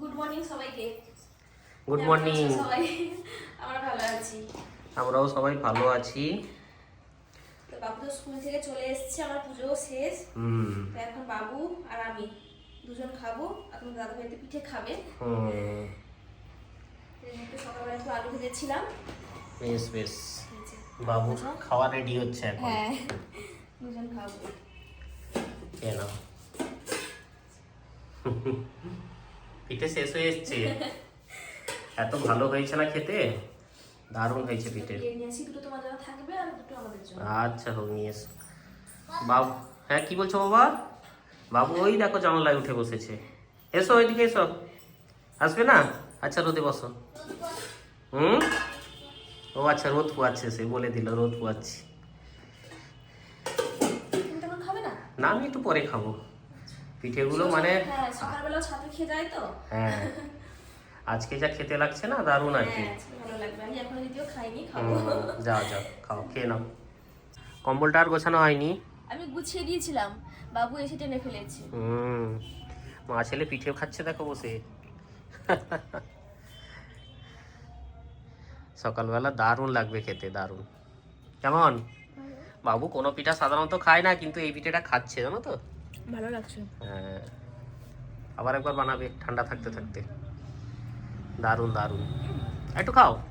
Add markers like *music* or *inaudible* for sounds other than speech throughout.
Good morning সবাইকে। Good morning সবাই? আমরা ভালো আছি। আমরাও সবাই ভালো আছি। তো বাবু তো স্কুল থেকে চলে এসেছে আমার পুজোও শেষ। হুম। তো এখন বাবু আর আমি দুজন খাব আর তোমার দাদা ভাইতে পিঠে খাবে। হুম। সকালবেলা একটু আলু ভেজেছিলাম। বেশ বেশ। বাবু খাওয়া রেডি হচ্ছে এখন। হ্যাঁ দুজন খাব। কেন পিঠে শেষ হয়ে এসছে। *laughs* এত ভালো হয়েছে না খেতে? দারুণ হয়েছে পিঠে। আচ্ছা হোক নিয়ে এসো। বাবু হ্যাঁ কি বলছো বাবা? বাবু ওই দেখো জানলায় উঠে বসেছে। এসো ওইদিকে এসো। আসবে না? আচ্ছা রোদে বসো। হুম? ও আচ্ছা রোদ পোয়াচ্ছে সে বলে দিল রোদ পোয়াচ্ছি। তুমি তখন খাবে না? না আমি একটু পরে খাব। পিঠেগুলো মানে হ্যাঁ ছাতু খেয়ে যায় তো। হ্যাঁ। আজকে যা খেতে লাগছে না দারুণ আর কি। হ্যাঁ ভালো লাগবে। আমি এখনও যদিও খাইনি খাব। যাও যাও খাও খেয়ে নাও। কম্বলটা আর গোছানো হয়নি? আমি গুছিয়ে দিয়েছিলাম। বাবু এসে টেনে ফেলেছে। হুম মা ছেলে পিঠে খাচ্ছে দেখো বসে। সকালবেলা দারুণ লাগবে খেতে দারুণ। কেমন? বাবু কোনো পিঠা সাধারণত খায় না কিন্তু এই পিঠেটা খাচ্ছে জানো তো? ভালো লাগছে। হ্যাঁ। আবার একবার বানাবে ঠান্ডা থাকতে থাকতে। দারুণ দারুণ। একটু খাও।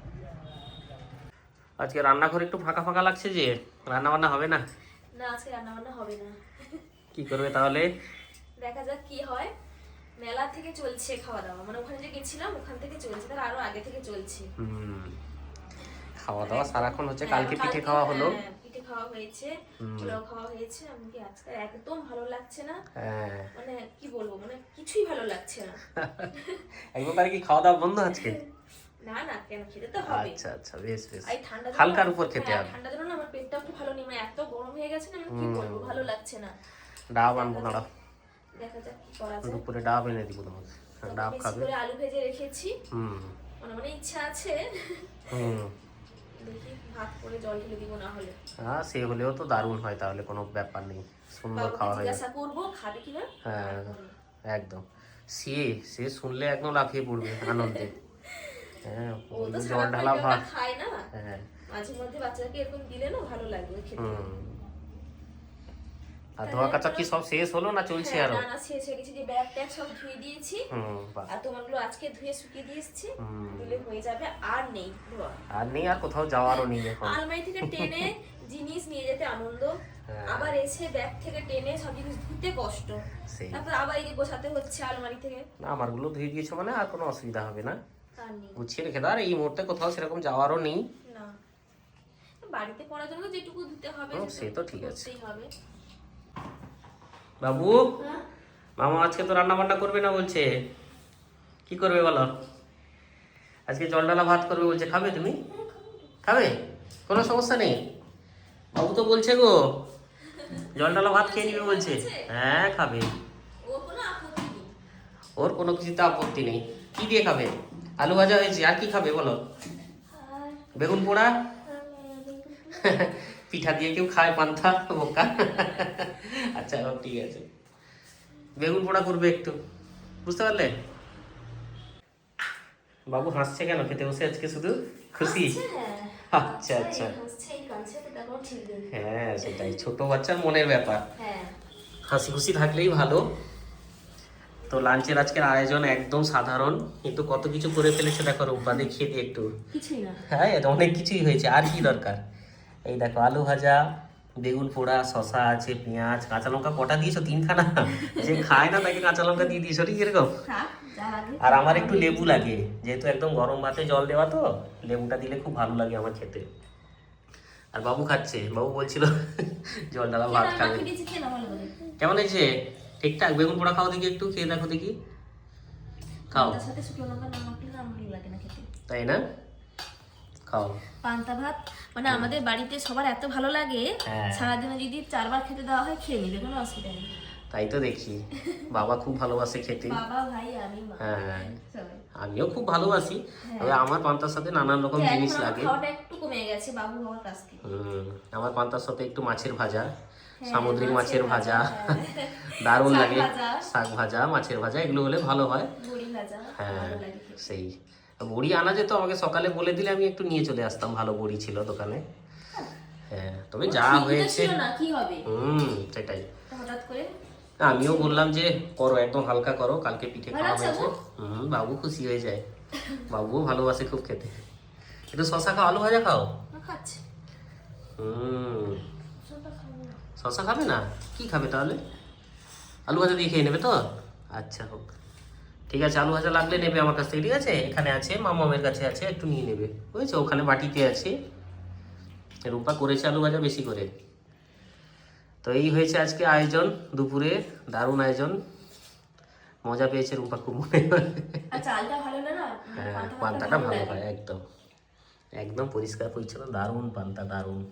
আজকে রান্নাঘর একটু ফাঁকা ফাঁকা লাগছে যে রান্না বান্না হবে না? না আজকে রান্না বান্না হবে না। কি করবে তাহলে? দেখা যাক কি হয়। মেলা থেকে চলছে খাওয়া দাওয়া মানে ওখানে যে গেছিলাম ওখান থেকে চলছে তার আরও আগে থেকে চলছে। হুম। খাওয়া দাওয়া সারাক্ষণ হচ্ছে হ্যাঁ, কালকে পিঠে খাওয়া হলো। হ্যাঁ, খাওয়া হয়েছে পোলাও খাওয়া হয়েছে একদম ভালো লাগছে না। হ্যাঁ। মানে কি বলব মানে কিছুই ভালো লাগছে না। *laughs* কি খাওয়া দাওয়া বন্ধ আজকে? *laughs* না না কেন খেতে তো হবে। আচ্ছা আচ্ছা বেশ বেশ। এই ঠান্ডা হালকার উপর খেতে হ্যাঁ, হবে। ঠান্ডা দিনে না আমার পেটটা ভালো নেই মানে এত গরম হয়ে গেছে না আমি কি বলব ভালো লাগছে না। ডাব আনব দাঁড়া দেখা যাক কি করা যায়। দুপুরে ডাব এনে দিব তোমাকে ডাব খাবে। আলু ভেজে রেখেছি। হুম। মানে মানে ইচ্ছা আছে। হুম। দেখি ভাত করে জল ঢেলে দিব না হলে। হ্যাঁ সে হলেও তো দারুণ হয় তাহলে কোনো ব্যাপার নেই। সুন্দর খাওয়া হয় জিজ্ঞাসা করব খাবে কিনা হ্যাঁ একদম। সে সে শুনলে একদম লাফিয়ে পড়বে আনন্দে। হ্যাঁ জল ঢালা ভাত। খায় না। হ্যাঁ। মাঝে মধ্যে বাচ্চাকে এরকম দিলে না ভালো লাগবে খেতে। আর ধোয়া কাচা কি সব শেষ হলো না চলছে হ্যাঁ, আরও? না শেষ হয়ে গেছে। যে ব্যাগ ট্যাগ সব ধুয়ে দিয়েছি। আর তোমারগুলো আজকে ধুয়ে শুকিয়ে দিয়ে এসেছি। হয়ে যাবে আর নেই ধোয়া। আর নেই আর কোথাও যাওয়ারও নেই এখন। আলমারি থেকে টেনে জিনিস নিয়ে যেতে আনন্দ। হ্যাঁ। আবার এসে ব্যাগ থেকে টেনে সব জিনিস ধুতে কষ্ট। তারপর আবার এই গোছাতে হচ্ছে আলমারি থেকে। না আমারগুলো ধুয়ে দিয়েছ মানে আর কোনো অসুবিধা হবে না। গুছিয়ে রেখে দাও আর এই মুহূর্তে কোথাও সেরকম যাওয়ারও নেই। না। বাড়িতে পড়ার জন্য যেটুকু ধুতে হবে সে তো ঠিক আছে। হবে। বাবু? হ্যাঁ? মামা আজকে তো রান্না বান্না করবে না বলছে। কি করবে বলো? আজকে জল ডালা ভাত করবে বলছে। খাবে তুমি? খাবে। কোনো সমস্যা নেই? বাবু তো বলছে গো। জল ডালা ভাত খেয়ে নিবে বলছে। হ্যাঁ খাবে। ওর কোনো কিছুতে আপত্তি নেই। কি দিয়ে খাবে? আলু ভাজা হয়েছে। আর কি খাবে বলো? বেগুন পোড়া? আর, *laughs* পিঠা দিয়ে কেউ খায় পান্থা বোকা। আচ্ছা ঠিক আছে। বেগুন পোড়া করবে একটু। বুঝতে পারলে? বাবু হাসছে কেন? খেতে বসে আজকে শুধু খুশি? হ্যাঁ আচ্ছা। আচ্ছা ঠিক নেই হ্যাঁ সেটাই। ছোট বাচ্চার মনের ব্যাপার। হ্যাঁ। হাসি খুশি থাকলেই ভালো। তো লাঞ্চের আজকের আয়োজন একদম সাধারণ। কিন্তু কত কিছু করে ফেলেছে দেখো রূপা দেখিয়ে দিয়ে একটু। হ্যাঁ অনেক কিছুই হয়েছে। আর কি দরকার? এই দেখো আলু ভাজা বেগুন পোড়া শশা আছে পেঁয়াজ কাঁচা লঙ্কা কটা দিয়েছ? তিনখানা? যে খায় না তাকে কাঁচা লঙ্কা দিয়ে দিয়েছ ঠিক এরকম? থাক যা লাগে। আর আমার একটু লেবু লাগে যেহেতু একদম গরম ভাতে জল দেওয়া তো লেবুটা দিলে খুব ভালো লাগে আমার খেতে। আর বাবু খাচ্ছে বাবু বলছিল জল ডালা ভাত খাবে। কেমন হয়েছে? ঠিকঠাক? বেগুন পোড়া খাও দেখি একটু খেয়ে দেখো দেখি। খাও। তাই না? খাও পান্তা ভাত। মানে আমাদের বাড়িতে সবার এত ভালো লাগে হ্যাঁ। সারাদিনে যদি চারবার খেতে দেওয়া হয় খেয়ে নিবে কোনো অসুবিধা নেই। তাই তো দেখি। বাবা খুব ভালোবাসে খেতে। বাবা ভাই আমি হ্যাঁ আমিও খুব ভালোবাসি। তবে আমার পান্তার সাথে নানান রকম জিনিস লাগে। একটু কমে গেছে বাবু হওয়ার কাছ থেকে। আমার পান্তার সাথে একটু মাছের ভাজা সামুদ্রিক মাছের ভাজা। হ্যাঁ। *laughs* দারুণ লাগে। শাক ভাজা মাছের ভাজা এগুলো হলে ভালো হয়। হ্যাঁ। সেই। বড়ি আনা যেত আমাকে সকালে বলে দিলে আমি একটু নিয়ে চলে আসতাম ভালো বড়ি ছিল দোকানে। হ্যাঁ তবে যা হয়েছে। হুম সেটাই। আমিও বললাম যে করো একদম হালকা করো কালকে পিঠে খাওয়া হয়েছে। হুম বাবু খুশি হয়ে যায়। বাবুও ভালোবাসে খুব খেতে। একটু শশা খাও আলু ভাজা খাও? হুম। শশা খাবে না? কি খাবে তাহলে? আলু ভাজা দিয়ে খেয়ে নেবে তো? আচ্ছা হোক। ঠিক আছে আলু ভাজা লাগলে নেবে আমার কাছ থেকে ঠিক আছে? এখানে আছে মামামের কাছে আছে একটু নিয়ে নেবে বুঝেছ? ওখানে বাটিতে আছে। রূপা করেছে আলু ভাজা বেশি করে। তো এই হয়েছে আজকে আয়োজন দুপুরে দারুণ আয়োজন। মজা পেয়েছে রূপা খুব মনে হয়। না? হ্যাঁ পান্তাটা ভালো হয় একদম। একদম পরিষ্কার পরিচ্ছন্ন দারুণ পান্তা দারুণ।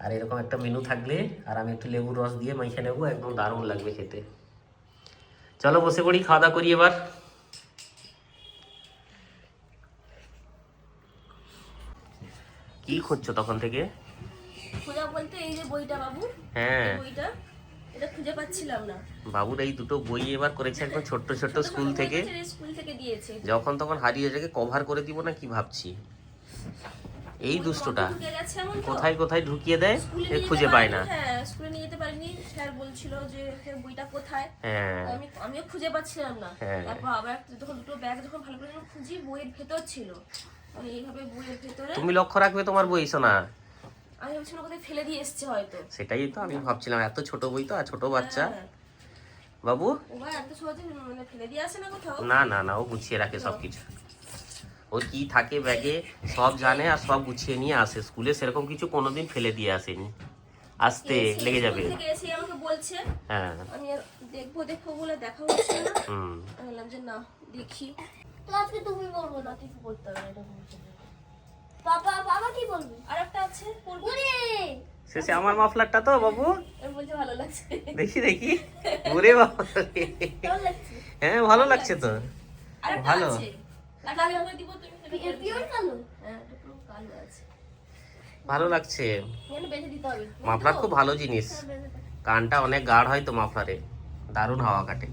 আর এরকম একটা মেনু থাকলে আর আমি একটু লেবুর রস দিয়ে মাইখে নেব একদম দারুণ লাগবে খেতে। চলো বসে পড়ি খাওয়া দাওয়া করি এবার। কি খুঁজছো তখন থেকে? খোঁজা বলতে এই যে বইটা বাবু হ্যাঁ। বইটা এটা খুঁজে পাচ্ছিলাম না। বাবুর এই দুটো বই এবার করেছে একদম ছোট্ট ছোট্ট স্কুল থেকে। স্কুল থেকে দিয়েছে। যখন তখন হারিয়ে যাকে কভার করে দিব না কি ভাবছি? এই দুষ্টটা কোথায় কোথায় ঢুকিয়ে দেয় এ খুঁজে পায় না। হ্যাঁ স্কুলে নিয়ে যেতে পারিনি। স্যার বলছিল যে বইটা কোথায়? হ্যাঁ। আমি আমিও খুঁজে পাচ্ছিলাম না। হ্যাঁ। তারপর আবার যখন দুটো ব্যাগ যখন ভালো করে খুঁজি বইয়ের ভেতর ছিল। এইভাবে বইয়ের ভেতরে তুমি লক্ষ্য রাখবে তোমার বই শোনা আমি ভাবছিলাম কোথায় ফেলে দিয়ে এসছে হয়তো। সেটাই তো আমি ভাবছিলাম এত ছোট বই তো আর ছোট বাচ্চা। হ্যাঁ। বাবু ভাই এত সহজে মানে ফেলে দিয়ে আসে না কোথাও? না না না ও গুছিয়ে রাখে সবকিছু। ওর কি থাকে ব্যাগে সব জানে আর সব গুছিয়ে নিয়ে আসে স্কুলে। সেরকম কিছু কোনোদিন ফেলে দিয়ে আসেনি। আসতে লেগে যাবে। আমাকে বলছে। হ্যাঁ। আমি আর দেখব দেখব বলে দেখা হচ্ছে না। হুম। আমি বললাম যে না দেখি। তো আজকে তুমি বলব না তুই বলতে হবে এটা বাবা বাবা কি বলবি? আর আছে পড়ব। শেষে আমার মাফলারটা তো বাবু। বলছি ভালো লাগছে। দেখি দেখি। ওরে বাবা। হ্যাঁ ভালো লাগছে তো। আর ভালো। হ্যাঁ ভালো লাগছে। মাফলার খুব ভালো জিনিস। কানটা অনেক গাঢ় হয় তো মাফলারে। দারুণ হাওয়া কাটে।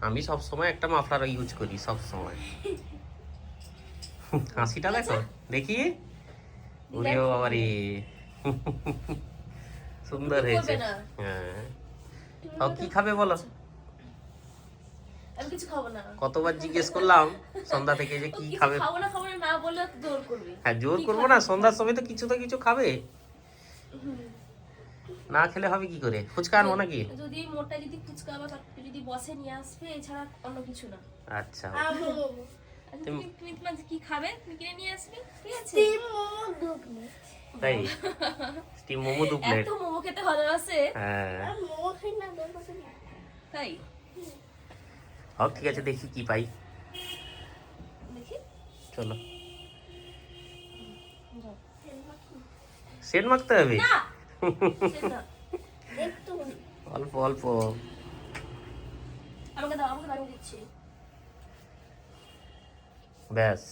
আমি সব সময় একটা মাফলার ইউজ করি সব সময়। *laughs* হাসিটা দেখো দেখি। ওরে বাবারে। সুন্দর হয়েছে। হ্যাঁ। তাও কি খাবে বলো? আমি কিছু খাব না। কতবার জিজ্ঞেস করলাম সন্ধ্যা থেকে যে কি খাবে? খাব না খাব না না বললে জোর করবে। হ্যাঁ জোর করব না সন্ধ্যার সময় তো কিছু তো কিছু খাবে। না খেলে হবে কি করে? ফুচকা আনব নাকি? যদি মোটা যদি ফুচকা বা যদি বসে নিয়ে আসবে এছাড়া অন্য কিছু না। আচ্ছা। তুমি তুমি কি খাবে তুমি কিনে নিয়ে আসবে? ঠিক আছে? তিন মোমো দু প্লেট তাই? স্টিম মোমো দু প্লেট এত মোমো খেতে ভালোবাসে। হ্যাঁ। মোমো খাই না। তাই? হোক ঠিক আছে দেখি কি পাই। চলো। সেট মাখতে হবে? অল্প অল্প। ব্যাস।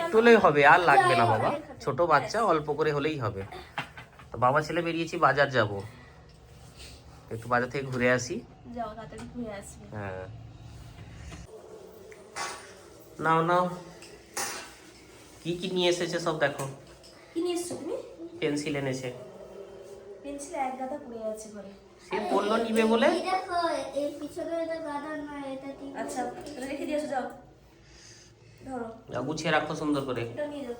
একটু হলেই হবে আর লাগবে না বাবা। ছোট বাচ্চা অল্প করে হলেই হবে। তো বাবা ছেলে বেরিয়েছি বাজার যাব। একটু বাজার থেকে ঘুরে আসি। যাও তাড়াতাড়ি ঘুরে আসবে। হ্যাঁ। নাও নাও। কি কি নিয়ে এসেছে সব দেখো। কি নিয়ে এসছো তুমি? পেন্সিল এনেছে। পেন্সিল এক গাদা পড়ে আছে ঘরে। সে বলল নিবে বলে? এই দেখো এই পিছনে এটা গাদা না এটা ঠিক আচ্ছা রেখে দিয়ে আসো যাও। ধরো। যা গুছিয়ে রাখো সুন্দর করে। এটা নিয়ে যাও।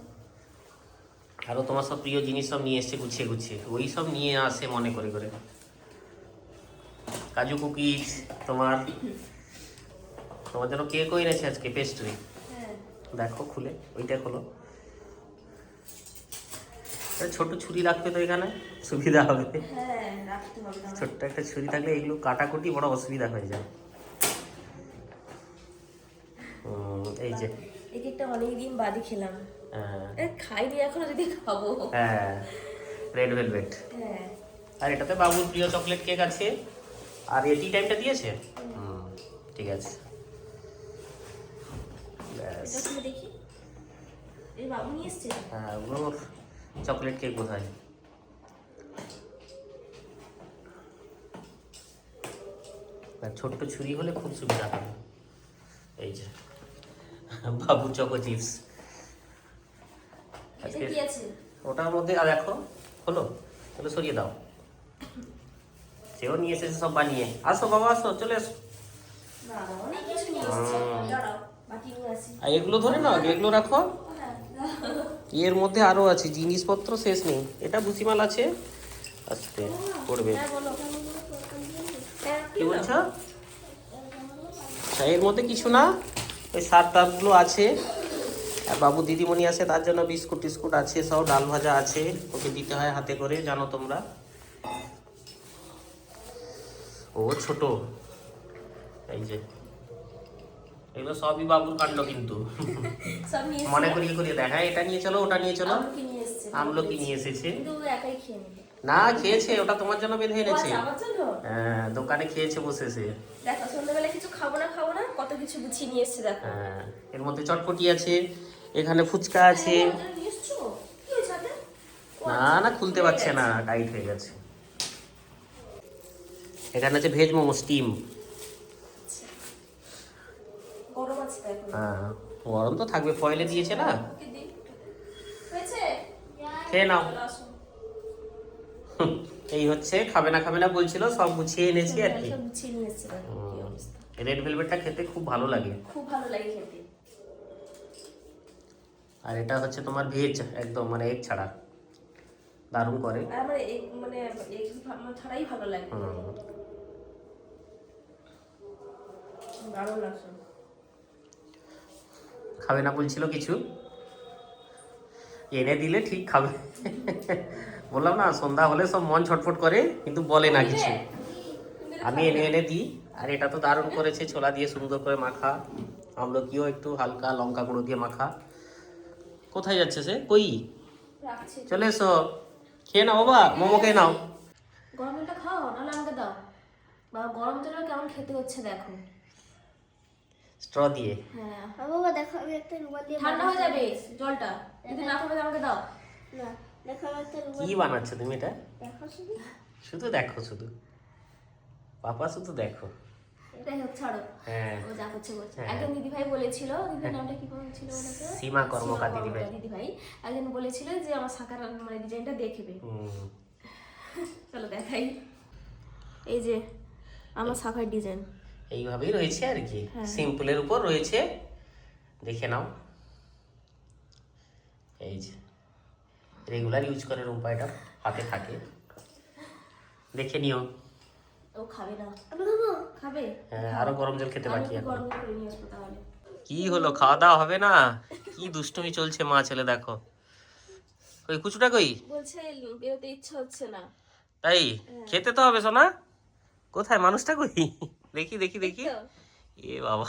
আরও তোমার সব প্রিয় জিনিস সব নিয়ে এসছে গুছিয়ে গুছিয়ে। ওই সব নিয়ে আসে মনে করে করে। কাজু কুকিজ তোমার তোমার জন্য কেক এনেছে আজকে পেস্ট্রি হ্যাঁ। দেখো খুলে ওইটা খোলো। ছোট ছুরি রাখবে তো এখানে সুবিধা হবে। হ্যাঁ। ছোট্ট একটা ছুরি থাকলে এগুলো কাটাকুটি বড় অসুবিধা হয়ে যায় এই যে। এই কেকটা অনেকদিন বাদে খেলাম। হ্যাঁ, খাইনি এখনও যদি খাব। হ্যাঁ রেড ভেলভেট হ্যাঁ। আর এটাতে বাবুর প্রিয় চকলেট কেক আছে। আর এটি টাইমটা দিয়েছে? হুম ঠিক আছে। হ্যাঁ ওগুলো চকলেট কেক বোধ হয় ছোট্ট ছুরি হলে খুব সুবিধা হবে। এই যে বাবু চকো চিপস। ওটার মধ্যে আর দেখো হলো? তাহলে সরিয়ে দাও। সেও নিয়ে এসেছে সব বানিয়ে। আসো বাবা আসো চলে এসো। এগুলো ধরে নাও এগুলো রাখো। এর মধ্যে আরও আছে জিনিসপত্র শেষ নেই। এটা ভুসিমাল আছে। আস্তে পড়বে কি বলছো? আচ্ছা, এর মধ্যে কিছু না। ওই সার টারগুলো আছে। আর বাবু দিদিমণি আছে তার জন্য বিস্কুট টিস্কুট আছে সব ডাল ভাজা আছে। ওকে দিতে হয় হাতে করে জানো তোমরা। ও ছোট। এই যে। এগুলো সবই বাবুর কাণ্ড কিন্তু। মনে করিয়ে করিয়ে দেখা এটা নিয়ে চলো ওটা নিয়ে চলো। আমলকি নিয়ে এসেছে না খেয়েছে ওটা তোমার জন্য বেঁধে এনেছে। আচ্ছা, হ্যাঁ দোকানে খেয়েছে বসেছে দেখো সন্ধ্যাবেলা কিছু খাব না খাব না কত কিছু গুছিয়ে নিয়ে এসেছে দেখো। হ্যাঁ এর মধ্যে চটপটি আছে এখানে ফুচকা আছে। হ্যাঁ? ও না না খুলতে পারছে না টাইট হয়ে গেছে। এখানে আছে ভেজ মোমো স্টিম গরম তো হ্যাঁ গরম তো থাকবে ফয়েলে দিয়েছে না? খেয়ে নাও। এই হচ্ছে খাবে না খাবে না বলছিল সব গুছিয়ে এনেছি আর কি। রেড ভেলভেটটা খেতে খুব ভালো লাগে। খুব ভালো লাগে খেতে। আর এটা হচ্ছে তোমার ভেজ একদম মানে এগ ছাড়া। দারুণ করে। আমার মানে আমার ছাড়াই ভালো লাগে হুম। দারুণ লাগছে। খাবে না বলছিল কিছু? এনে দিলে ঠিক খাবে। বললাম না সন্ধ্যা হলে সব মন ছটফট করে কিন্তু বলে না কিছু। আমি এনে এনে দিই আর এটা তো দারুণ করেছে ছোলা দিয়ে সুন্দর করে মাখা। আমলকিও একটু হালকা লঙ্কা গুঁড়ো দিয়ে মাখা। কোথায় যাচ্ছে সে? কই? চলে এসো। খেয়ে নাও বাবা মোমো খেয়ে নাও। গরম জলটা খাও নাহলে আমাকে দাও। বা গরম জলটা কেমন খেতে হচ্ছে দেখো। স্ট্র দিয়ে। হ্যাঁ বাবা দেখো আমি একটা রুমাল দিয়ে ঠান্ডা হয়ে যাবে জলটা। যদি না খাবে আমাকে দাও। না দেখো আমি একটা রুমাল কি বানাচ্ছ তুমি এটা? দেখো শুধু। শুধু দেখো শুধু। পাপা শুধু দেখো। এটাই হোক ছাড়ো। হ্যাঁ। ও যা করছে করছে। হ্যাঁ। একজন দিদিভাই বলেছিল দিদিভাই নামটা কি ছিল ওনাকে? সীমা কর্মকার দিদিভাই। দিদিভাই। একজন বলেছিল যে আমার শাখার মানে ডিজাইনটা দেখবে। হুম। চলো দেখাই। এই যে আমার শাখার ডিজাইন। এইভাবেই রয়েছে আর কি। হ্যাঁ। সিম্পলের উপর রয়েছে। দেখে নাও। এই যে রেগুলার ইউজ করে রুম্পা এটা হাতে থাকে। দেখে নিও। ও খাবে না। খাবে? হ্যাঁ, আরও গরম জল খেতে বাকি এখন। কি হলো খাওয়া দাওয়া হবে না? কি দুষ্টুমি চলছে মা ছেলে দেখো। ওই কুচুটা কই? বলছে বেরোতে ইচ্ছা হচ্ছে না। তাই? হ্যাঁ। খেতে তো হবে সোনা। কোথায় মানুষটা কই? দেখি দেখি দেখি। এ বাবা।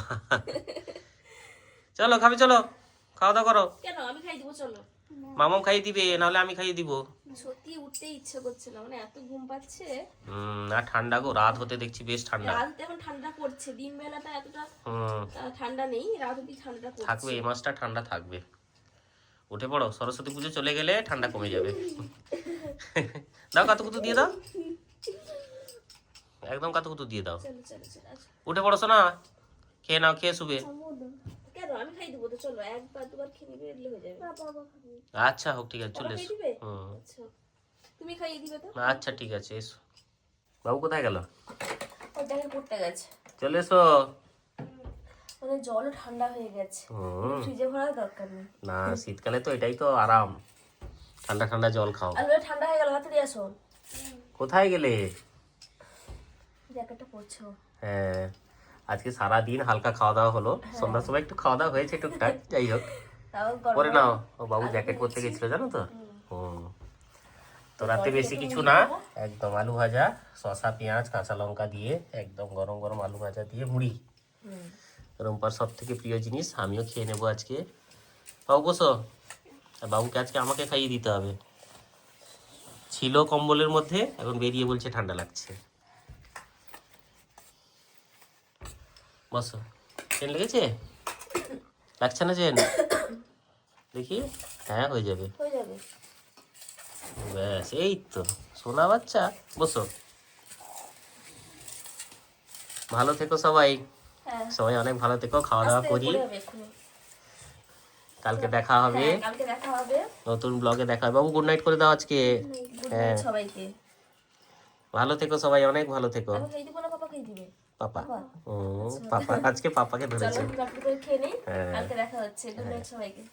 চলো খাবে চলো। খাওয়া দাওয়া করো। কেন? আমি খাই দিব চলো। মামাও খাইয়ে দিবে নাহলে আমি খাইয়ে দিব। সত্যি উঠতে ইচ্ছে করছে না। মানে এত ঘুম পাচ্ছে। হুম আর ঠান্ডা গো রাত হতে দেখছি বেশ ঠান্ডা। রাত এখন ঠান্ডা পড়ছে। দিন বেলাটা এতটা হুম। ঠান্ডা নেই রাত অবধি ঠান্ডা পড়ছে। থাকবে এই মাসটা ঠান্ডা থাকবে। উঠে পড়ো সরস্বতী পুজো চলে গেলে ঠান্ডা কমে যাবে। দাও কাতুকুতু দিয়ে দাও। একদম কাতুকুতু দিয়ে দাও। চলো চলো চলো আচ্ছা। উঠে পড়ো শোনা খেয়ে নাও খেয়ে শুবে। কেন? আমি খাই দেবো তো চলো একবার দুবার খেয়ে নিবে এলে হয়ে যাবে। আচ্ছা হোক ঠিক আছে চলে এসো। হুম। আচ্ছা। তুমি খাইয়ে দিবে তো? আচ্ছা ঠিক আছে এসো। বাবু কোথায় গেল? ওই পড়তে গেছে। চলে এসো। মানে জলও ঠান্ডা হয়ে গেছে। হুম। ফ্রিজে ভরার দরকার নেই। না শীতকালে তো এটাই তো আরাম। ঠান্ডা ঠান্ডা জল খাও। ঠান্ডা হয়ে গেল হাতে দিয়ে আসো। কোথায় গেলে? জ্যাকেটটা পরছো? হ্যাঁ আজকে সারা দিন হালকা খাওয়া দাওয়া হলো সন্ধ্যার সময় একটু খাওয়া দাওয়া হয়েছে টুকটাক যাই হোক। পরে নাও ও বাবু জ্যাকেট পরতে গেছিল জানো তো? হুম। তো রাতে বেশি কিছু না একদম আলু ভাজা শসা পেঁয়াজ কাঁচা লঙ্কা দিয়ে একদম গরম গরম আলু ভাজা দিয়ে মুড়ি। রম্পার সব থেকে প্রিয় জিনিস আমিও খেয়ে নেব আজকে। বাবু বসো। বাবুকে আজকে আমাকে খাইয়ে দিতে হবে। ছিল কম্বলের মধ্যে এখন বেরিয়ে বলছে ঠান্ডা লাগছে। বসো। চেন লেগেছে? লাগছে না চেন? দেখি। হ্যাঁ হয়ে যাবে। ব্যাস এই তো। সোনা বাচ্চা বসো। ভালো থেকো সবাই। হ্যাঁ। সবাই অনেক ভালো থেকো খাওয়া দাওয়া করি। কালকে দেখা হবে। হ্যাঁ, কালকে দেখা হবে। নতুন ব্লগে দেখা হবে। বাবু গুড নাইট করে দাও আজকে। হ্যাঁ। ভালো থেকো সবাই অনেক ভালো থেকো। না পাপা। খেয়ে দিবে পাপা। ও আজকে পাপাকে ধরেছে। খেয়ে নেই। হ্যাঁ। কালকে দেখা হচ্ছে। গুড নাইট সবাইকে।